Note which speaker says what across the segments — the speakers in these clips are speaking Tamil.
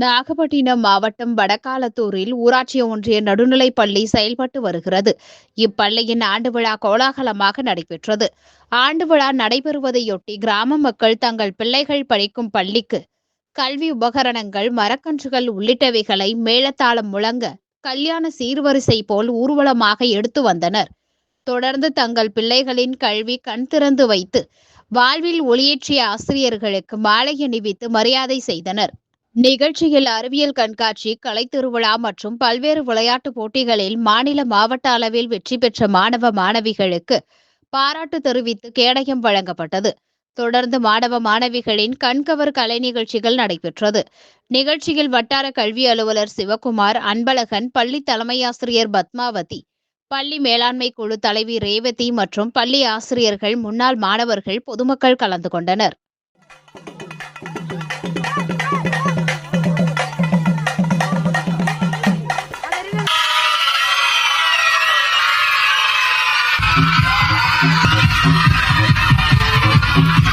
Speaker 1: நாகப்பட்டினம் மாவட்டம் வடக்காலத்தூரில் ஊராட்சி ஒன்றிய நடுநிலைப் பள்ளி செயல்பட்டு வருகிறது. இப்பள்ளியின் ஆண்டு விழா கோலாகலமாக நடைபெற்றது. ஆண்டு விழா நடைபெறுவதையொட்டி கிராம மக்கள் தங்கள் பிள்ளைகள் படிக்கும் பள்ளிக்கு கல்வி உபகரணங்கள் மரக்கன்றுகள் உள்ளிட்டவைகளை மேளத்தாளம் முழங்க கல்யாண சீர்வரிசை போல் ஊர்வலமாக எடுத்து வந்தனர். தொடர்ந்து தங்கள் பிள்ளைகளின் கல்வி கண் திறந்து வைத்து வாழ்வில் ஒளியேற்றிய ஆசிரியர்களுக்கு மாலை அணிவித்து மரியாதை செய்தனர். நிகழ்ச்சியில் அறிவியல் கண்காட்சி கலைத்திருவிழா மற்றும் பல்வேறு விளையாட்டுப் போட்டிகளில் மாநில மாவட்ட அளவில் வெற்றி பெற்ற மாணவ மாணவிகளுக்கு பாராட்டு தெரிவித்து கேடயம் வழங்கப்பட்டது. தொடர்ந்து மாணவ மாணவிகளின் கண்கவர் கலை நிகழ்ச்சிகள் நடைபெற்றது. நிகழ்ச்சியில் வட்டார கல்வி அலுவலர் சிவகுமார் அன்பழகன் பள்ளி தலைமையாசிரியர் பத்மாவதி பள்ளி மேலாண்மை குழு தலைவி ரேவதி மற்றும் பள்ளி ஆசிரியர்கள் முன்னாள் மாணவர்கள் பொதுமக்கள் கலந்து கொண்டனர்.
Speaker 2: Thank you.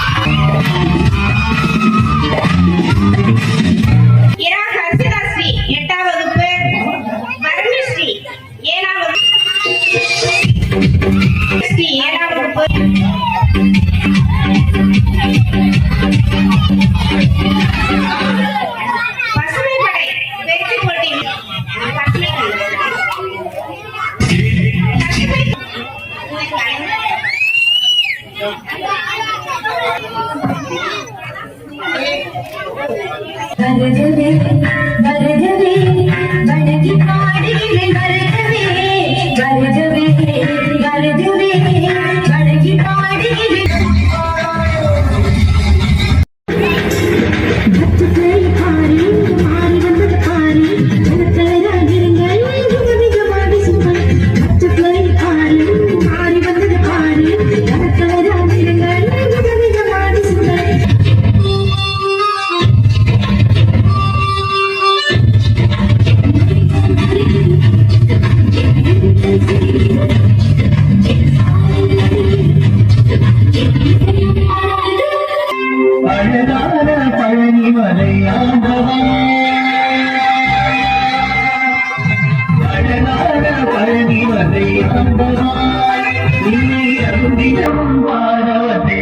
Speaker 2: Thank you.
Speaker 3: தார பழனி மலை ஆண்டவா அழகான பழனி மலை ஆண்டவா நீ அருந்திடம் பாடவதே